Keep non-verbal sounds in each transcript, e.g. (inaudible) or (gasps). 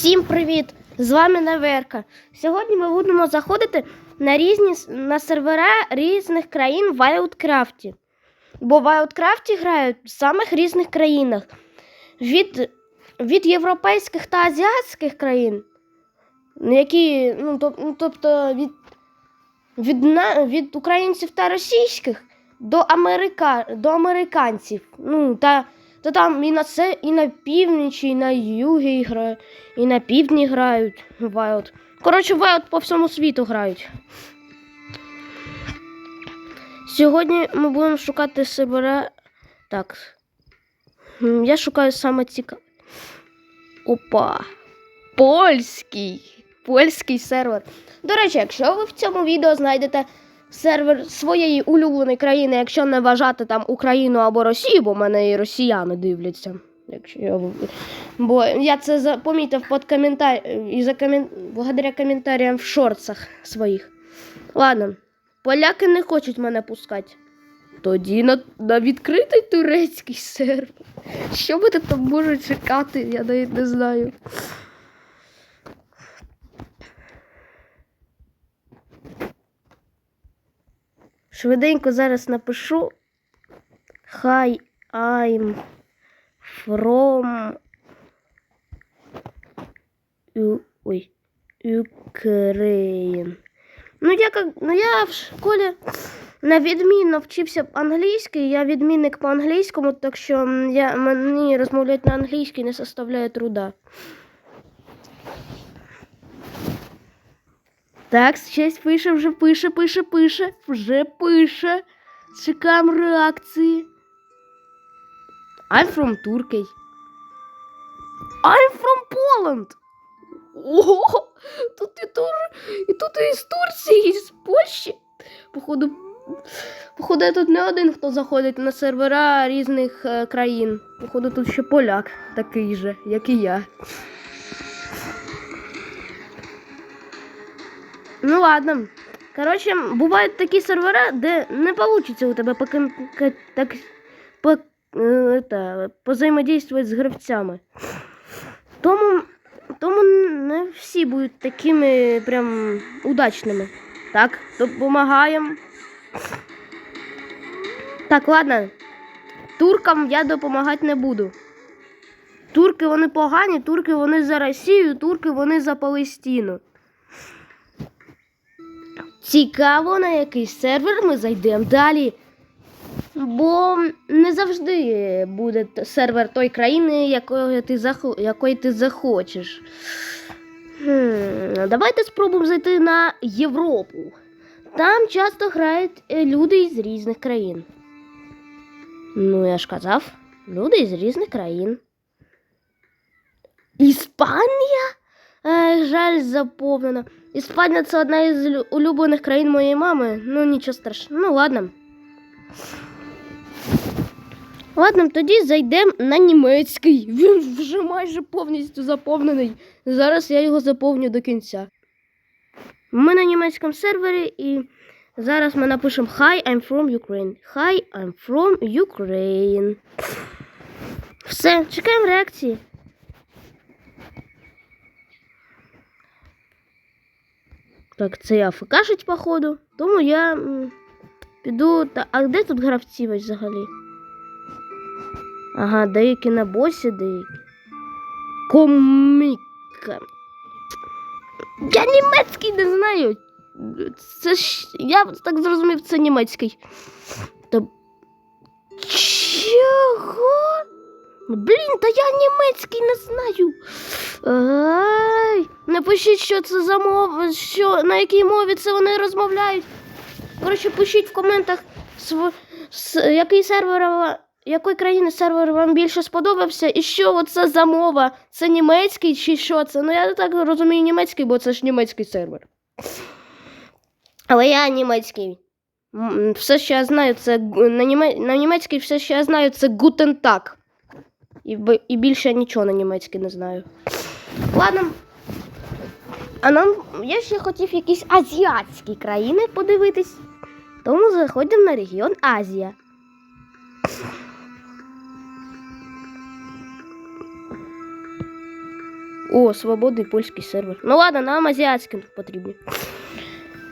Всім привіт! З вами Неверка. Сьогодні ми будемо заходити на різні на сервера різних країн в Wildcraft. Бо в Wildcraft грають в самих різних країнах. Від, від європейських та азіатських країн, які, ну, ну, тобто від, від, від українців та російських до, Америка, до американців. Ну, та, та там і на, це, і на північі, і на югі грають. І на півдні грають Wild. Коротше, Wild по всьому світу грають. Сьогодні ми будемо шукати сервера. Так. Я шукаю саме цікаве. Опа. Польський. Польський сервер. До речі, якщо ви в цьому відео знайдете сервер своєї улюбленої країни, якщо не вважати там Україну або Росію, бо мене і росіяни дивляться. Якщо я... Бо я це помітив під коментар... і за комін... благодаря коментарям в шорцах своїх. Ладно, поляки не хочуть мене пускати. Тоді на, на відкритий турецький сервер. Що мене там може чекати, я навіть не знаю. Швиденько зараз напишу. Hi, I'm from Ukraine. Ну я, как... ну, я в школі на відмінно вчився англійський, я відмінник по англійському, так що я, мені розмовляти на англійській не составляє труда. Так, щось пише, вже пише, пише, пише, вже пише. Чекаємо реакції. I'm from Turkey. I'm from Poland. Ого, тут і, тур... і тут і з Турції, і з Польщі. Походу, походу, тут не один, хто заходить на сервера різних е, країн. Походу, тут ще поляк такий же, як і я. Ну ладно. Коротше, бувають такі сервера, де не вийде у тебе поки так по, е, это, позаимодействовать з гравцями. Тому, тому не всі будуть такими прям удачними. Так, допомагаємо. Так, ладно. Туркам я допомагати не буду. Турки вони погані, турки вони за Росію, турки вони за Палестину. Цікаво, на який сервер ми зайдемо далі. Бо не завжди буде сервер той країни, якої ти, захо... якої ти захочеш. Хм, давайте спробуємо зайти на Європу. Там часто грають е, люди із різних країн. Ну, я ж казав, люди із різних країн. Іспанія? Жаль, заповнено. Іспанія це одна із улюблених країн моєї мами. Ну, нічого страшного. Ну, ладно. Ладно, тоді зайдемо на німецький. Він вже майже повністю заповнений. Зараз я його заповню до кінця. Ми на німецькому сервері і зараз ми напишемо Hi, I'm from Ukraine. Hi, I'm from Ukraine. Все, чекаємо реакції. Так, це я фикашить, походу. Тому я піду. Та... А де тут гравці взагалі? Ага, деякі на босі, деякі. Коміка. Я німецький не знаю. Це ж. Я так зрозумів, це німецький. Та... Чого? Блін, та я німецький не знаю. Ай, напишіть, що це за мова, що, на якій мові це вони розмовляють. Коротше, пишіть в коментах, св... с... який сервер, якої країни сервер вам більше сподобався, і що це за мова? Це німецький чи що це? Ну я так розумію німецький, бо це ж німецький сервер. Але я німецький. Все, що я знаю, це на, німе... на німецький все, що я знаю, це Tag. І, і більше я нічого на німецький не знаю. Ладно. А нам я ще хотів якісь азіатські країни подивитись. Тому заходимо на регіон Азія. О, свободний польський сервер. Ну ладно, нам азіатським потрібні.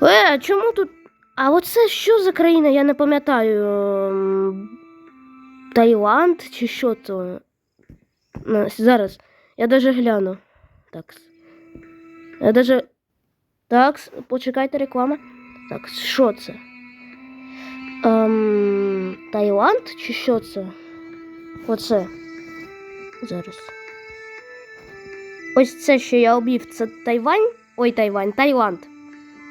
Е, а чому тут. А оце що за країна? Я не пам'ятаю. Ем, Таїланд чи що то? Ну, зараз. Я даже гляну. Так. Я даже. Так, почекайте реклама. Так, що це? Ем, Таїланд чи що це? Оце. Зараз. Ось це, що я обів, це Тайвань. Ой, Тайвань, Таїланд.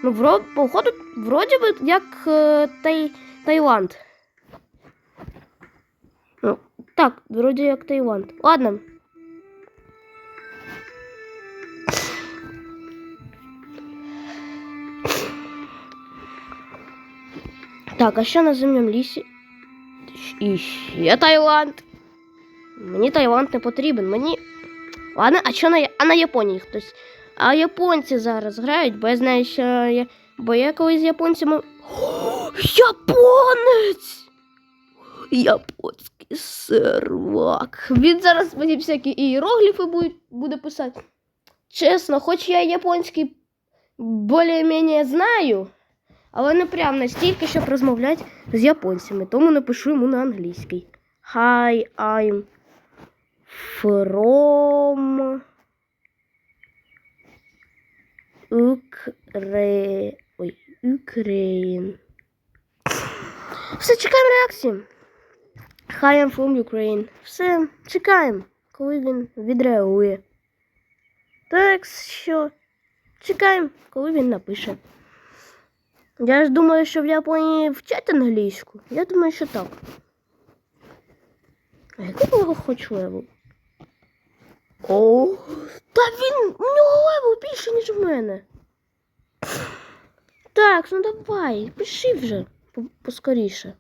Ну, вро, походу, вроді би, як е, Тай, Таїланд. Так, вроді як Таїланд. Ладно. Так, а що на земному лісі? І ще Таїланд. Мені Таїланд не потрібен. Мені. Ладно, а що на, а на Японії хтось? А японці зараз грають, бо я знаю, що я. Бо я колись з японцями. (gasps) Японець! Японський сервак. Він зараз мені всякі іерогліфи буде, писати. Чесно, хоч я японський більш-менш знаю, але не прям настільки, щоб розмовляти з японцями. Тому напишу йому на англійській. Hi, I'm from Ukra... Ой, Ukraine. Все, чекаємо реакції. Hi, I'm from Ukraine. Все, чекаємо, коли він відреагує. Так що чекаємо, коли він напише. Я ж думаю, що в Японії вчать англійську. Я думаю, що так. А нього хоч левел? О, та він у нього левел більше, ніж в мене. Так, ну давай, пиши вже по- поскоріше.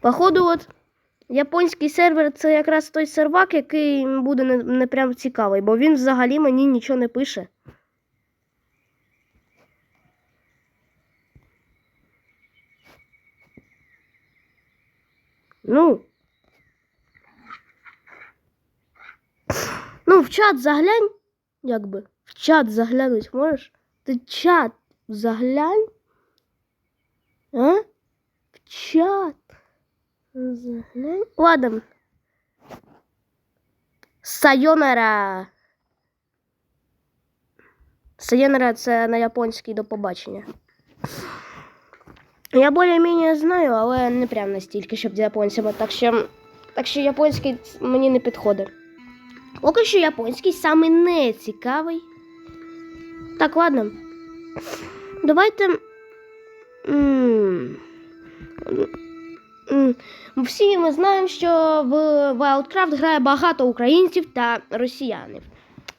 Походу, от японський сервер це якраз той сервак, який буде не, не прям цікавий, бо він взагалі мені нічого не пише. Ну. Ну, в чат заглянь, якби. В чат заглянуть можеш? Ти чат заглянь? А? В чат. Заглянь. Ладно. Сайонара. Сайонара це на японській до побачення. Я більш-менш знаю, але не прям настільки, щоб з японцями. Так що, так що японський мені не підходить. Поки що японський самий не цікавий. Так, ладно. Давайте. м, м, Всі ми знаємо, що в Wildcraft грає багато українців та росіянів.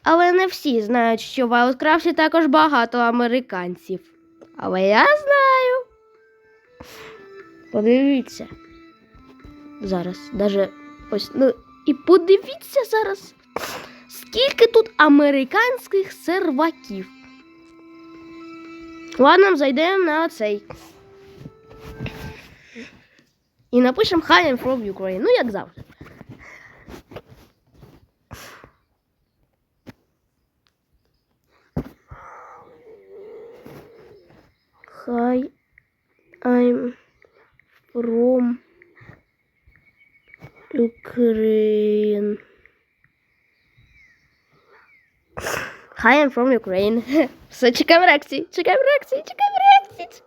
Але не всі знають, що в Wildcraft також багато американців. Але я знаю. Подивіться. Зараз, даже ось, ну, і подивіться зараз, скільки тут американських серваків. Ладно, зайдемо на цей. І напишемо Hi I'm from Ukraine. Ну, як завжди. Hi I'm from Ukraine. Hi, I'm from Ukraine. (laughs) Все, чекаємо реакції, чекаємо реакції, чекаємо реакції.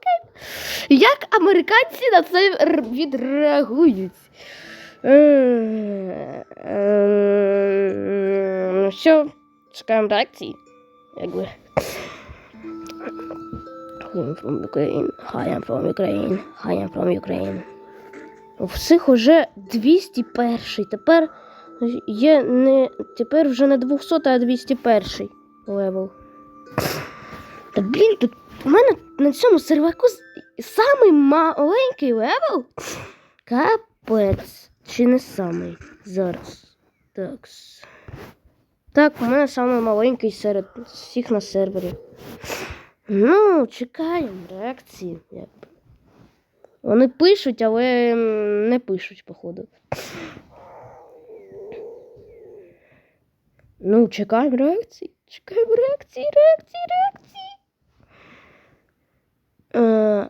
Як американці на це відреагують? Е, е, що, чекаємо реакції. Якби. I'm from Ukraine. Hi, I'm from Ukraine. Hi, I'm from Ukraine. У всіх уже 201. Тепер є не. Тепер вже не 200, а 201 левел. Та блін, тут у мене на цьому серваку самий маленький левел. Капець. Чи не самий? Зараз. Так. Так, у мене самий маленький серед всіх на сервері. Ну, чекаємо реакції. Вони пишуть, але не пишуть, походу. Ну, чекаємо реакції. Чекаємо реакції, реакції, реакції. Е,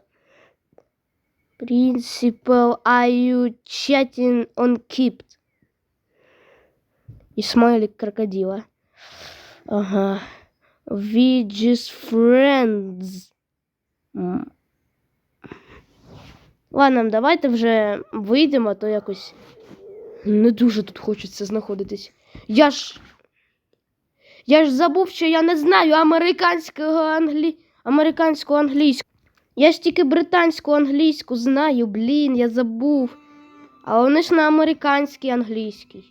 Principal, are you chatting on Kept? І смайлик крокодила. Ага. We just friends. М. Ладно, давайте вже вийдемо, а то якось не дуже тут хочеться знаходитись. Я ж. Я ж забув, що я не знаю американського англі... американську англійську. Я ж тільки британську англійську знаю, блін, я забув. А вони ж на американській англійській.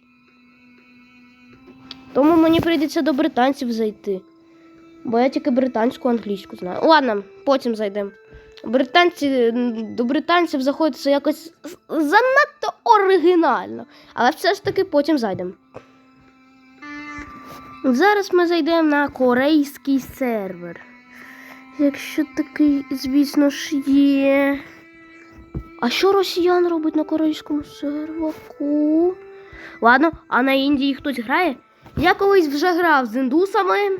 Тому мені прийдеться до британців зайти. Бо я тільки британську англійську знаю. Ладно, потім зайдемо. Британці, до британців заходиться якось занадто оригінально. Але все ж таки потім зайдемо. Зараз ми зайдемо на корейський сервер. Якщо такий, звісно ж, є. А що росіян робить на корейському серваку? Ладно, а на Індії хтось грає? Я колись вже грав з індусами.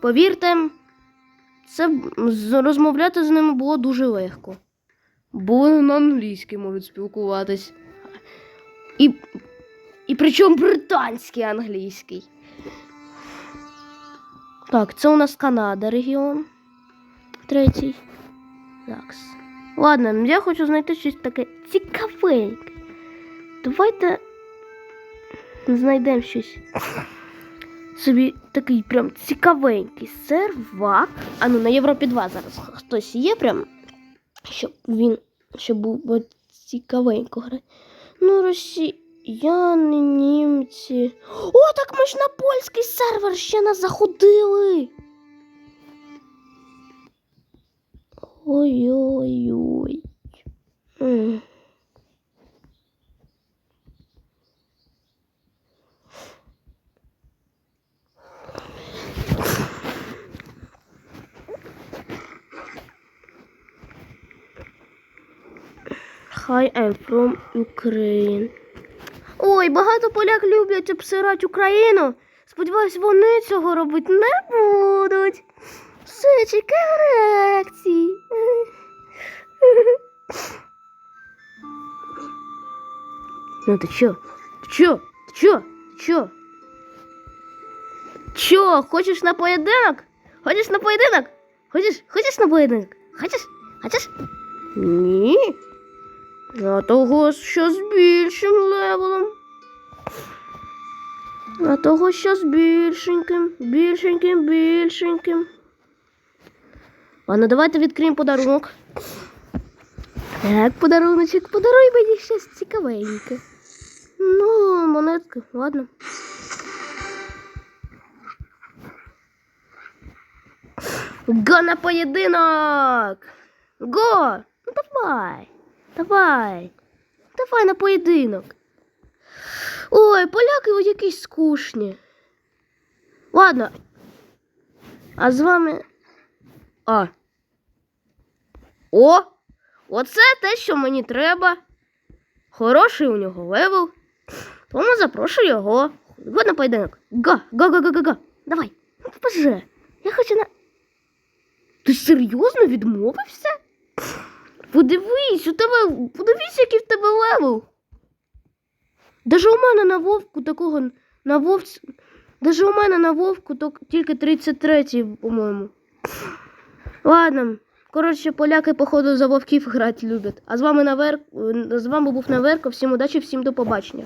Повірте, це розмовляти з ними було дуже легко. Бо на англійській можуть спілкуватись. І, і причому британський англійський. Так, це у нас Канада регіон. Третій. Так. Ладно, я хочу знайти щось таке цікавеньке. Давайте знайдемо щось. Собі такий прям цікавенький сервак. А ну на Європі 2 зараз хтось є прям, щоб він щоб був цікавенько грати. Ну, росіяни, німці. О, так ми ж на польський сервер ще не заходили. Ой-ой-ой. Hi, I'm from Ukraine. Ой, багато поляк люблять обсирати Україну. Сподіваюсь, вони цього робити не будуть. Все, чекаю реакції. Ну ти чо? Ти чо? Ти чо? Ти чо? Чо, хочеш на поєдинок? Хочеш на поєдинок? Хочеш? Хочеш на поєдинок? Хочеш? Хочеш? Ні. А того, що з більшим левелом. А того, що з більшеньким, більшеньким, більшеньким. Ладно, давайте відкриємо подарунок. Так, подаруночок, подаруй мені щось цікавеньке. Ну, монетка, ладно. Го на поєдинок! Го! Ну давай! Давай! Давай на поєдинок. Ой, поляки ви якісь скучні. Ладно. А з вами. А. О! Оце те, що мені треба. Хороший у нього левел. Тому запрошую його. Вот на поєдинок. Га, га, га, га, га, га. Давай. Ну, попажи. Я хочу на. Ти серйозно відмовився? Подивись, у тебе. Подивись, який в тебе левел. Даже у мене на вовку такого. На вовці. Даже у мене на вовку то тільки 33, по-моєму. Ладно. Коротше, поляки, походу, за вовків грати люблять. А з вами наверх. З вами був Наверко. Всім удачі, всім до побачення.